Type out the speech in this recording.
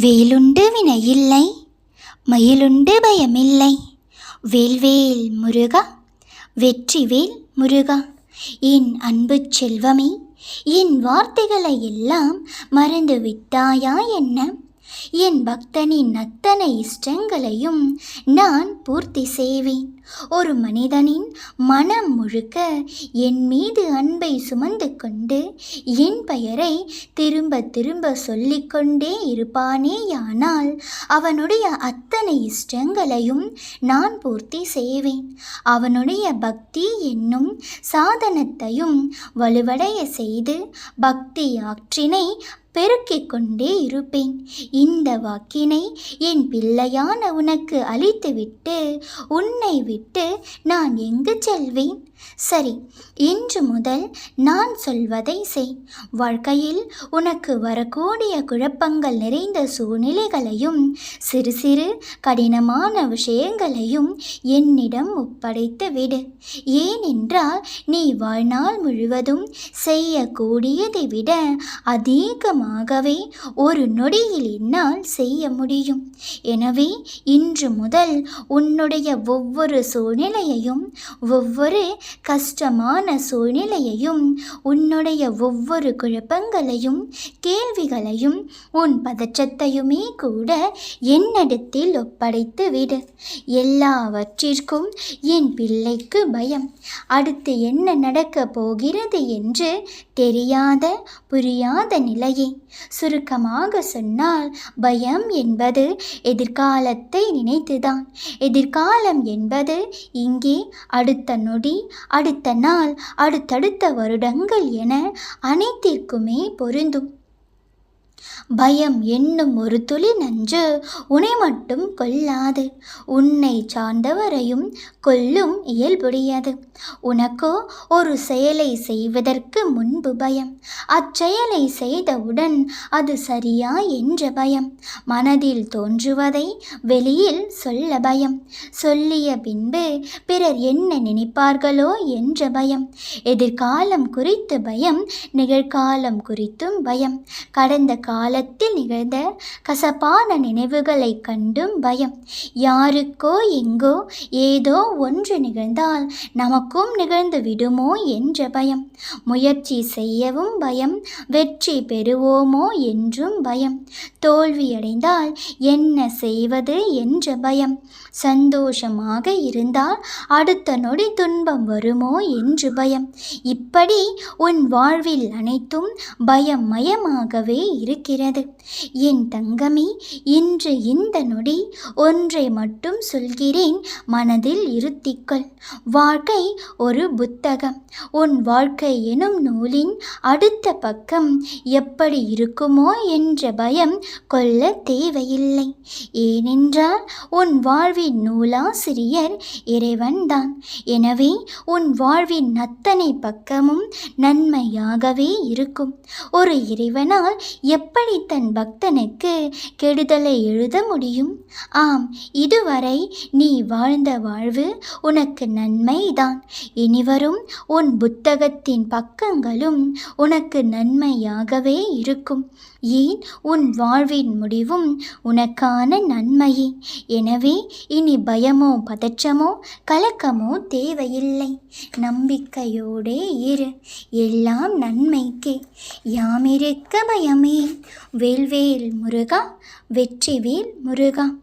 வேலுண்டு வினையில்லை மயிலுண்டு பயமில்லை. வேல்வேல் முருகா வெற்றிவேல் முருகா. என் அன்பு செல்வமே என் வார்த்தைகளை எல்லாம் மறந்து விட்டாயா என்ன? என் பக்தனின் அத்தனை இஷ்டங்களையும் நான் பூர்த்தி செய்வேன். ஒரு மனிதனின் மனம் முழுக்க என் மீது அன்பை சுமந்து கொண்டு என் பெயரை திரும்ப திரும்ப சொல்லிக்கொண்டே இருப்பானேயானால் அவனுடைய அத்தனை இஷ்டங்களையும் நான் பூர்த்தி செய்வேன். அவனுடைய பக்தி என்னும் சாதனத்தையும் வலுவடைய செய்து பக்தி ஆற்றினை பெருக்கிக் கொண்டே இருப்பேன். இந்த வாக்கினை என் பிள்ளையான உனக்கு அளித்துவிட்டு உன்னை விட்டு நான் எங்கு செல்வேன்? சரி இன்று முதல் நான் சொல்வதை செய். வாழ்க்கையில் உனக்கு வரக்கூடிய குழப்பங்கள் நிறைந்த சூழ்நிலைகளையும் சிறு சிறு கடினமான விஷயங்களையும் என்னிடம் ஒப்படைத்து விடு. ஏனென்றால் நீ வாழ்நாள் முழுவதும் செய்யக்கூடியதை விட அதிகமாகவே ஒரு நொடியில் என்னால் செய்ய முடியும். எனவே இன்று முதல் உன்னுடைய ஒவ்வொரு சூழ்நிலையையும் ஒவ்வொரு கஷ்டமான சூழ்நிலையையும் உன்னுடைய ஒவ்வொரு குழப்பங்களையும் கேள்விகளையும் உன் பதற்றத்தையுமே கூட என்னிடத்தில் ஒப்படைத்து விடு எல்லாவற்றிற்கும் என் பிள்ளைக்கு பயம். அடுத்து என்ன நடக்கப் போகிறது என்று தெரியாத புரியாத நிலையே. சுருக்கமாக சொன்னால் பயம் என்பது எதிர்காலத்தை நினைத்துதான். எதிர்காலம் என்பது இங்கே அடுத்த நொடி அடுத்த நாள் அடுத்தடுத்த வருடங்கள் என அனைத்திற்குமே பொருந்தும். பயம் என்னும் ஒரு துளி நஞ்சு உன்னை மட்டும் கொல்லாது உன்னை சார்ந்தவரையும் கொல்லும் இயல்புடையது உனக்கோ ஒரு செயலை செய்வதற்கு முன்பு பயம். அச்செயலை செய்தவுடன் அது சரியா என்ற பயம். மனதில் தோன்றுவதை வெளியில் சொல்ல பயம். சொல்லிய பின்பு பிறர் என்ன நினைப்பார்களோ என்ற பயம். எதிர்காலம் குறித்து பயம் நிகழ்காலம் குறித்தும் பயம். கடந்த கால காலத்தில் நிகழ்ந்த கசப்பான நினைவுகளை கண்டும் பயம். யாருக்கோ எங்கோ ஏதோ ஒன்று நிகழ்ந்தால் நமக்கும் நிகழ்ந்து விடுமோ என்ற பயம். முயற்சி செய்யவும் பயம். வெற்றி பெறுவோமோ என்றும் பயம். தோல்வியடைந்தால் என்ன செய்வது என்ற பயம். சந்தோஷமாக இருந்தால் அடுத்த நொடி துன்பம் வருமோ என்று பயம். இப்படி உன் வாழ்வில் அனைத்தும் பயமயமாகவே இருக்கிறது. என் தங்கமே இன்று இந்த நொடி ஒன்றை மட்டும் சொல்கிறேன். மனதில் இருத்திக்கொள். வாழ்க்கை ஒரு புத்தகம். உன் வாழ்க்கை எனும் நூலின் அடுத்த பக்கம் எப்படி இருக்குமோ என்ற பயம் கொள்ள தேவையில்லை. ஏனென்றால் உன் வாழ்வின் நூலாசிரியர் இறைவன்தான். எனவே உன் வாழ்வின் அத்தனை பக்கமும் நன்மையாகவே இருக்கும். ஒரு இறைவனால் எப்படி தன் பக்தனுக்கு கெடுதலை எழுத முடியும்? ஆம் இதுவரை நீ வாழ்ந்த வாழ்வு உனக்கு நன்மைதான். இனிவரும் உன் புத்தகத்தின் பக்கங்களும் உனக்கு நன்மையாகவே இருக்கும். ஏன் உன் வாழ்வின் முடிவும் உனக்கான நன்மையே? எனவே இனி பயமோ பதற்றமோ கலக்கமோ தேவையில்லை. நம்பிக்கையோடே இரு. எல்லாம் நன்மைக்கே. யாமிருக்க பயமே. வேல்வேல் முருகா வெற்றிவேல் முருகா.